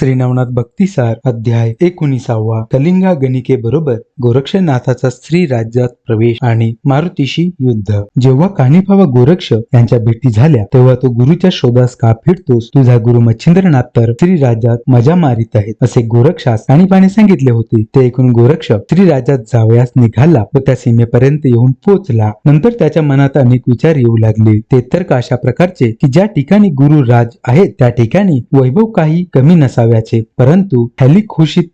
श्री नवनाथ भक्तिसार अध्याय एकोणीसावा. कलिंगा गणिके बरोबर गोरक्षनाथाचा स्त्री राज्यात प्रवेश आणि मारुतीशी युद्ध. जेव्हा कानिफा व गोरक्ष यांच्या भेटी झाल्या तेव्हा तो गुरुच्या शोधास का फिरतोस? तुझा गुरु मच्छिंद्रनाथ तर श्री राज्यात मजा मारित आहेत असे गोरक्षास कानिफाने सांगितले होते. ते ऐकून गोरक्ष श्री राज्यात जावयास निघाला व त्या सीमेपर्यंत येऊन पोहोचला. नंतर त्याच्या मनात अनेक विचार येऊ लागले. ते तर्क अशा प्रकारचे की ज्या ठिकाणी गुरु राज आहेत त्या ठिकाणी वैभव काही कमी नसावे. नसाव्याचे परंतु हॅली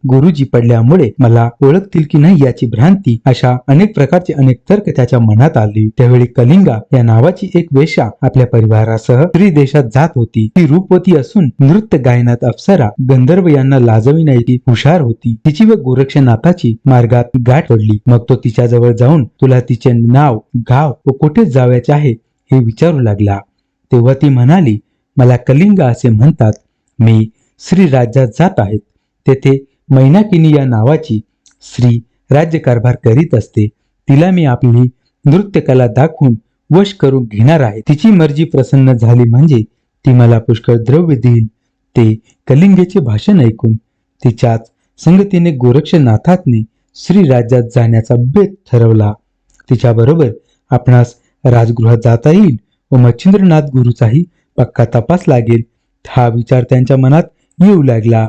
गुरुजी पडल्यामुळे मला ओळखतील की नाही याची भ्रांती अशा अनेक प्रकारचे अनेक तर्क त्याच्या मनात आले. त्यावेळी कलिंगा या नावाची एक वेशा आपल्या परिवारासह स्त्री देशात जात होती. ती रूपवती असून नृत्य गायनात अप्सरा गंधर्व यांना लाजविण्याची हुशार होती. तिची व गोरक्षनाथाची मार्गात गाठ पडली. मग तो तिच्या जवळ जाऊन तुला तिचे नाव गाव व कुठे जावयाचे आहे हे विचारू लागला. तेव्हा ती म्हणाली मला कलिंगा असे म्हणतात. मी श्री राज्यात जात आहेत. तेथे मैनाकिनी या नावाची स्त्री राज्यकारभार करीत असते. तिला मी आपली नृत्यकला दाखवून वश करून घेणार आहे. तिची मर्जी प्रसन्न झाली म्हणजे ती मला पुष्कळ द्रव्य देईल. ते कलिंगेचे भाषण ऐकून तिच्याच संगतीने गोरक्षनाथातने श्री राज्यात जाण्याचा बेत ठरवला. तिच्याबरोबर आपणास राजगृहात जाता येईल व मच्छिंद्रनाथ गुरुचाही पक्का तपास लागेल. हा विचार त्यांच्या मनात येऊ लागला.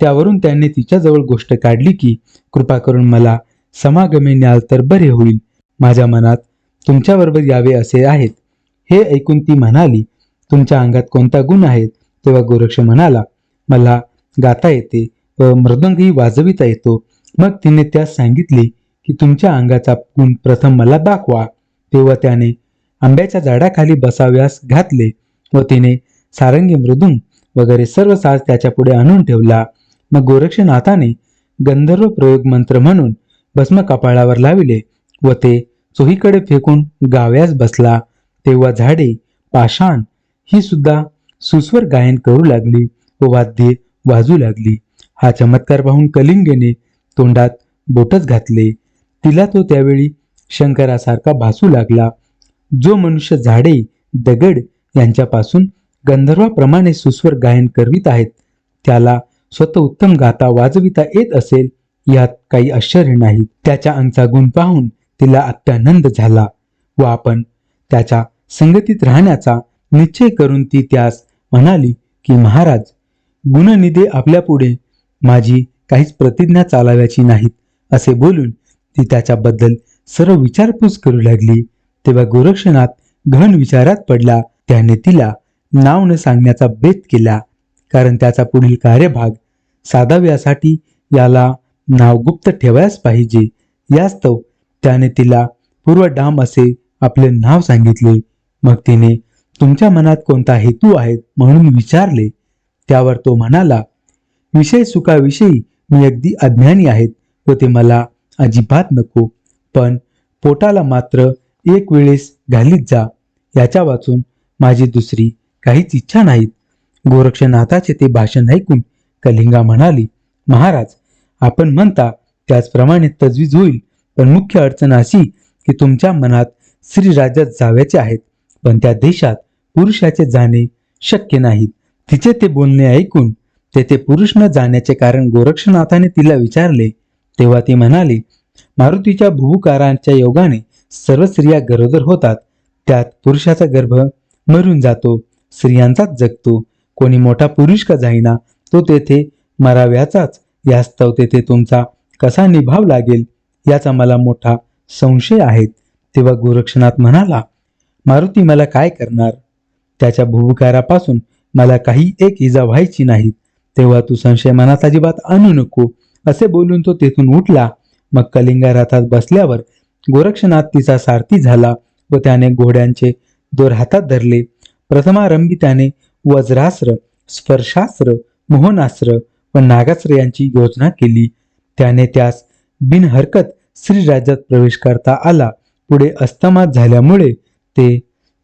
त्यावरून त्यांनी तिच्याजवळ गोष्ट काढली की कृपा करून मला समागमे न्याल तर बरे होईल. माझ्या मनात तुमच्याबरोबर यावे असे आहेत. हे ऐकून ती म्हणाली तुमच्या अंगात कोणता गुण आहे तेव्हा गोरक्ष म्हणाला मला गाता येते व मृदंगही वाजविता येतो. मग तिने त्यास सांगितले की तुमच्या अंगाचा गुण प्रथम मला दाखवा. तेव्हा त्याने आंब्याच्या झाडाखाली बसाव्यास घातले व तिने सारंगी मृदुंग वगैरे सर्व साज त्याच्या पुढे आणून ठेवला. मग गोरक्षनाथाने गंधर्व प्रयोग मंत्र म्हणून भस्म कपाळावर लाविले व ते चोहीकडे फेकून गाव्यास बसला. तेव्हा झाडे पाषाण ही सुद्धा सुस्वर गायन करू लागली व वाद्ये वाजू लागली. हा चमत्कार पाहून कलिंगेने तोंडात बोटच घातले. तिला तो त्यावेळी शंकरासारखा भासू लागला. जो मनुष्य झाडे दगड यांच्यापासून गंधर्वाप्रमाणे सुस्वर गायन करवित आहेत. त्याला स्वतः उत्तम गाता वाजविता येत असेल यात काही आश्चर्य नाही. त्याच्या अंगचा गुण पाहून तिला अत्यानंद झाला व आपण त्याच्या संगतीत राहण्याचा निश्चय करून ती त्यास म्हणाली की महाराज गुणनिधे आपल्यापुढे माझी काहीच प्रतिज्ञा चालाव्याची नाहीत असे बोलून ती त्याच्याबद्दल सर्व विचारपूस करू लागली. तेव्हा गोरक्षनाथ घन विचारात पडला. त्याने तिला नाव न सांगण्याचा बेत केला. कारण त्याचा पुढील कार्यभाग साधाव्यासाठी याला नाव गुप्त ठेवायच पाहिजे. यास्तव त्याने तिला पूर्वडाम असे आपले नाव सांगितले. मग तिने तुमच्या मनात कोणता हेतू आहे म्हणून विचारले. त्यावर तो म्हणाला विषय सुखाविषयी मी अगदी अज्ञानी आहेत व ते मला अजिबात नको. पण पोटाला मात्र एक वेळेस घालीत जा. याच्या वाचून माझी दुसरी काहीच इच्छा नाहीत. गोरक्षनाथाचे ते भाषण ऐकून कलिंगा म्हणाली महाराज आपण म्हणता त्याचप्रमाणे तजवीज होईल पण मुख्य अडचण अशी की तुमच्या मनात श्री राज्यात जाव्याचे आहेत पण त्या देशात पुरुषाचे जाणे शक्य नाही तिचे ते बोलणे ऐकून तेथे पुरुष न जाण्याचे कारण गोरक्षनाथाने तिला विचारले. तेव्हा ती म्हणाली मारुतीच्या भूकारांच्या योगाने सर्व स्त्रिया गरोदर होतात. त्यात पुरुषाचा गर्भ मरून जातो. स्त्रियांचाच जगतो. कोणी मोठा पुरुष का जाईना तो तेथे मराव्याचाच. यास्तव तेथे तुमचा कसा निभाव लागेल याचा मला मोठा संशय आहे. तेव्हा गोरक्षनाथ म्हणाला मारुती मला काय करणार? त्याच्या भूविकारापासून मला काही एक इजा व्हायची नाही तेव्हा तू संशय मनात अजिबात आणू नको. असे बोलून तो तेथून उठला. मग कलिंगा रथात बसल्यावर गोरक्षनाथ तिचा सारथी झाला व त्याने घोड्यांचे दोर हातात धरले. प्रथमारंभी त्याने वज्रास्त्र स्पर्शास्त्र मोहनास्त्र व नागास्त्र यांची योजना केली. त्याने त्यास बिनहरकत श्रीराज्यात प्रवेश करता आला. पुढे अस्तमात झाल्यामुळे ते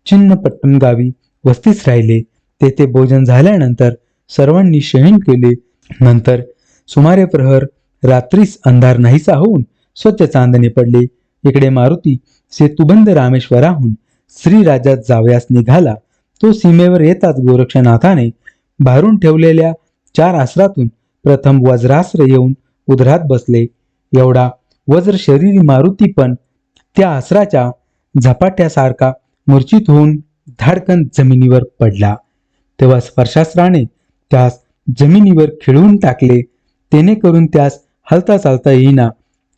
चिन्नपट्टम गावी वस्तीस राहिले. तेथे भोजन झाल्यानंतर सर्वांनी शयन केले. नंतर सुमारे प्रहर रात्रीस अंधार नाहीसा होऊन स्वच्छ चांदणे पडले. इकडे मारुती सेतुबंद रामेश्वराहून श्रीराजात जावयास निघाला. तो सीमेवर येताच गोरक्षनाथाने भारून ठेवलेल्या चार आसरातून प्रथम वज्रास्त्र येऊन उदरात बसले. एवढा वज्र शरीरी मारुती पण त्या आसराच्या झपाट्यासारखा मूर्छित होऊन धाडकन जमिनीवर पडला. तेव्हा स्पर्शास्त्राने त्यास जमिनीवर खिळवून टाकले. तेने करून त्यास हलता चालता येईना.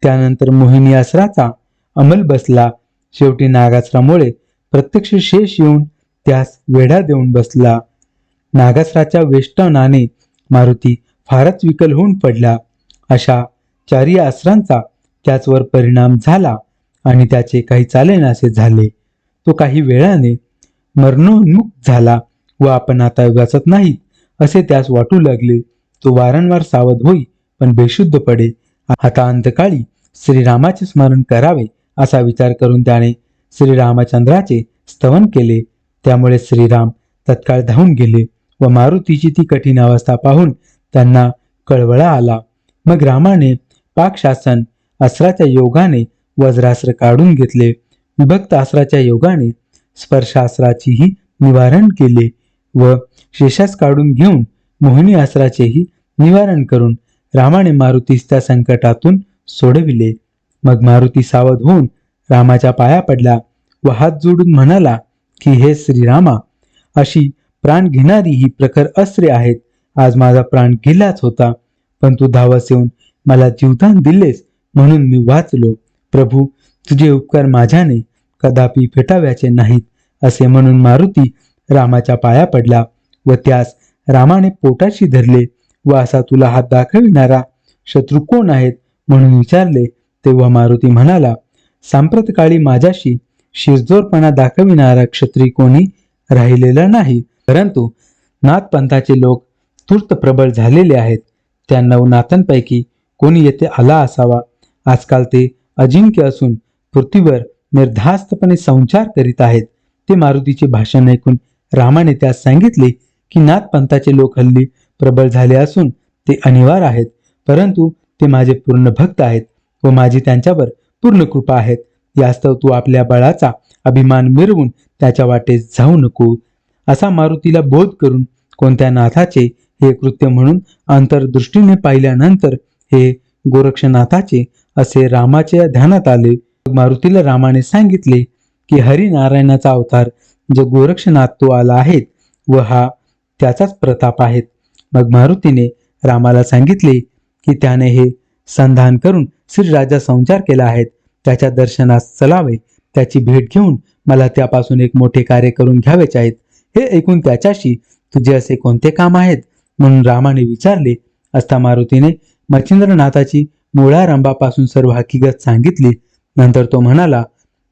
त्यानंतर मोहिनी आसराचा अंमल बसला. शेवटी नागास्त्रामुळे प्रत्यक्ष शेष येऊन त्यास वेढा देऊन बसला. नागास्त्राच्या वेष्टनाने मारुती फारच विकल होऊन पडला. अशा चारी अस्त्रांचा त्याचवर परिणाम झाला आणि त्याचे काही चालेनासे झाले. तो काही वेळाने मरणोन्मुख झाला व आपण आता वाचत नाहीत असे त्यास वाटू लागले. तो वारंवार सावध होई पण बेशुद्ध पडे. आता अंतकाळी श्रीरामाचे स्मरण करावे असा विचार करून त्याने श्रीरामचंद्राचे स्तवन केले. त्यामुळे श्रीराम तत्काळ धावून गेले व मारुतीची ती कठीण अवस्था पाहून त्यांना कळवळा आला. मग रामाने पाकशासन अस्त्राच्या योगाने वज्रास्त्र काढून घेतले. विभक्त अस्त्राच्या योगाने स्पर्शास्त्राचीही निवारण केले व शेषास काढून घेऊन मोहिनी अस्त्राचेही निवारण करून रामाने मारुतीस त्या संकटातून सोडविले. मग मारुती सावध होऊन रामाच्या पाया पडला व हात जोडून म्हणाला की हे श्रीरामा अशी प्राण घेणारी ही प्रखर अस्त्रे आहेत. आज माझा प्राण गेलाच होता. पण तू धावास येऊन मला जीवदान दिलेस म्हणून मी वाचलो. प्रभू तुझे उपकार माझ्याने कदापि फेटाव्याचे नाहीत असे म्हणून मारुती रामाच्या पाया पडला व त्यास रामाने पोटाशी धरले व असा तुला हात दाखविणारा शत्रू कोण आहेत म्हणून विचारले. तेव्हा मारुती म्हणाला सांप्रत काळी माझ्याशी शिरजोरपणा दाखविणारा क्षत्रिय कोणी राहिलेला नाही. परंतु नाथपंथाचे लोक तूर्त प्रबळ झालेले आहेत. त्या नवनाथांपैकी कोणी येथे आला असावा? आजकाल ते अजिंक्य असून पृथ्वीवर निर्धास्तपणे संचार करीत आहेत. ते मारुतीचे भाषण ऐकून रामाने त्यास सांगितले की नाथपंथाचे लोक हल्ली प्रबळ झाले असून ते अनिवार्य आहेत. परंतु ते माझे पूर्ण भक्त आहेत व माझी त्यांच्यावर पूर्ण कृपा आहेत. यास्तव तू आपल्या बळाचा अभिमान मिरवून त्याच्या वाटेस जाऊ नको. असा मारुतीला बोध करून कोणत्या नाथाचे हे कृत्य म्हणून अंतर्दृष्टीने पाहिल्यानंतर हे गोरक्षनाथाचे असे रामाच्या ध्यानात आले. मारुतीला रामाने सांगितले की हरिनारायणाचा अवतार जो गोरक्षनाथ तो आला आहे व हा त्याचाच प्रताप आहेत मग मारुतीने रामाला सांगितले की त्याने हे संधान करून श्रीराजा संचार केला आहेत त्याच्या दर्शनास चलावे. त्याची भेट घेऊन मला त्यापासून एक मोठे कार्य करून घ्यावेच आहेत. हे ऐकून त्याच्याशी तुझे असे कोणते काम आहेत? म्हणून रामाने विचारले. असता मारुतीने मच्छिंद्रनाथाची मुळारंभापासून सर्व हकीकत सांगितली. नंतर तो म्हणाला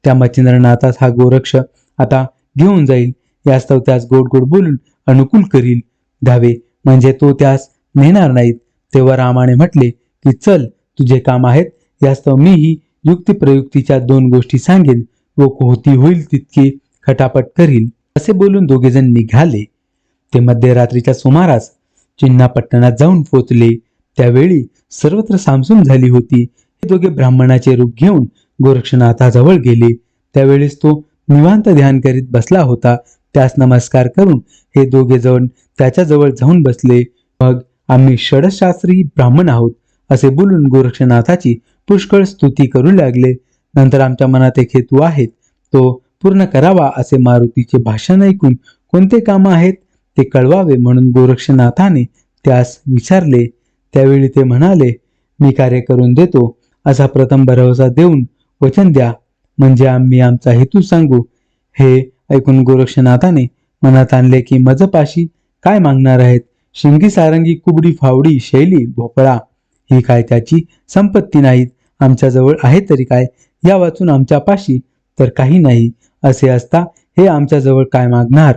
त्या मच्छिंद्रनाथास हा गोरक्ष आता घेऊन जाईल. यास्तव त्यास गोड गोड बोलून अनुकूल करील. द्यावे म्हणजे तो त्यास नेणार नाहीत. तेव्हा रामाने म्हटले की चल तुझे काम आहेत. यास्तव मीही युक्तिप्रयुक्तीच्या दोन गोष्टी सांगेल व कोहती होईल तितके खटापट करील असे बोलून दोघेजण निघाले ते मध्यरात्रीच्या सुमारास चिन्हापट्टणात जाऊन पोचले त्यावेळी सर्वत्र सामसूम झाली होती. हे दोघे ब्राह्मणाचे रूप घेऊन गोरक्षनाथाजवळ गेले. त्यावेळेस तो निवांत ध्यान करीत बसला होता. त्यास नमस्कार करून हे दोघे जण त्याच्याजवळ जाऊन बसले. मग आम्ही षडशास्त्री ब्राह्मण आहोत असे बोलून गोरक्षनाथाची पुष्कळ स्तुती करू लागले. नंतर आमच्या मनात एक हेतू आहे. तो पूर्ण करावा असे मारुतीचे भाषण ऐकून कोणते काम आहेत ते कळवावे म्हणून गोरक्षनाथाने त्यास विचारले. त्यावेळी ते म्हणाले मी कार्य करून देतो. असा प्रथम भरवसा देऊन वचन द्या. म्हणजे आम्ही आमचा हेतू सांगू. हे ऐकून गोरक्षनाथाने मनात आणले की मजपाशी काय मागणार आहेत? शिंगी सारंगी कुबडी फावडी शैली भोपळा ही काय त्याची संपत्ती नाहीत? आमच्याजवळ आहे तरी काय? या वाचून आमच्यापाशी तर काही नाही. असे असता हे आमच्याजवळ काय मागणार?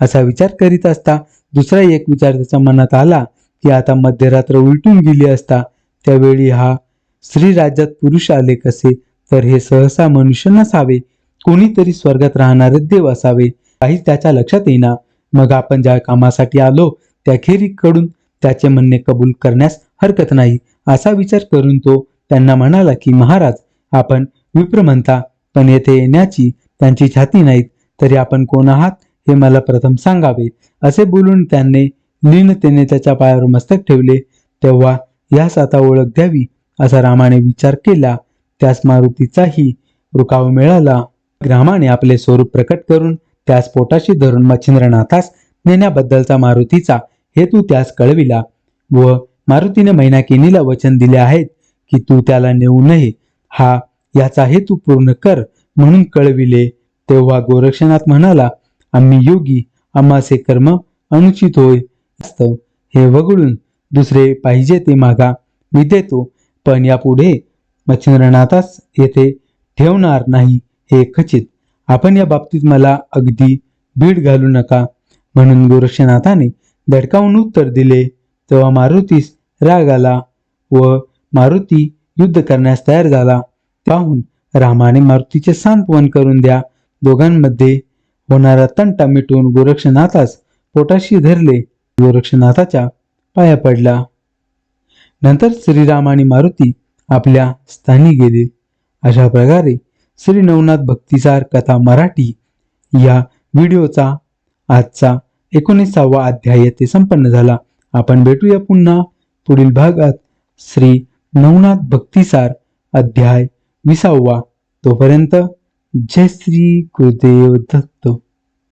असा विचार करीत असता दुसरा एक विचार त्याच्या मनात आला की आता मध्यरात्र उलटून गेली असता त्यावेळी हा स्त्री राज्यात पुरुष आले कसे? तर हे सहसा मनुष्य नसावे. कोणीतरी स्वर्गात राहणारे देव असावे. काही त्याच्या लक्षात येईना. मग आपण ज्या कामासाठी आलो त्याखेरीकडून त्याचे म्हणणे कबूल करण्यास हरकत नाही असा विचार करून तो त्यांना म्हणाला की महाराज आपण विप्र म्हणता पण येथे येण्याची त्यांची छाती नाहीत तरी आपण कोण आहात हे मला प्रथम सांगावे. असे बोलून त्यांनी लीनतेने त्याच्या पायावर मस्तक ठेवले. तेव्हा यास आता ओळख द्यावी असा रामाने विचार केला. त्यास मारुतीचाही रुकाव मिळाला. रामाने आपले स्वरूप प्रकट करून त्यास पोटाशी धरून मच्छिंद्रनाथास नेण्याबद्दलचा मारुतीचा हेतू त्यास कळविला व मारुतीने मैनाकिनीला वचन दिले आहेत की तू त्याला नेऊ नये. हा याचा हेतू पूर्ण कर म्हणून कळविले. तेव्हा गोरक्षनाथ म्हणाला आम्ही योगी आम्हाचे कर्म अनुचित होय. वास्तव हे वगळून दुसरे पाहिजे ते मागा. मी देतो पण यापुढे मच्छिंद्रनाथास येथे ठेवणार नाही हे खचित. आपण या बाबतीत मला अगदी भीड घालू नका. म्हणून गोरक्षनाथाने धडकावून उत्तर दिले. तेव्हा मारुतीस राग आला व मारुती युद्ध करण्यास तयार झाला. पाहून रामाने मारुतीचे सांत्वन करून द्या. दोघांमध्ये होणारा तंटा मिटून गोरक्षनाथास पोटाशी धरले. गोरक्षनाथाच्या पाया पडला. नंतर श्रीराम आणि मारुती आपल्या स्थानी गेले. अशा प्रकारे श्री नवनाथ भक्तिसार कथा मराठी या व्हिडिओचा आजचा एकोणीसावा अध्याय येथे संपन्न झाला. आपण भेटूया पुन्हा पुढील भागात. श्री नवनाथ भक्तिसार अध्याय विसावा तोपर्यंत जय श्री गुरुदेव दत्त.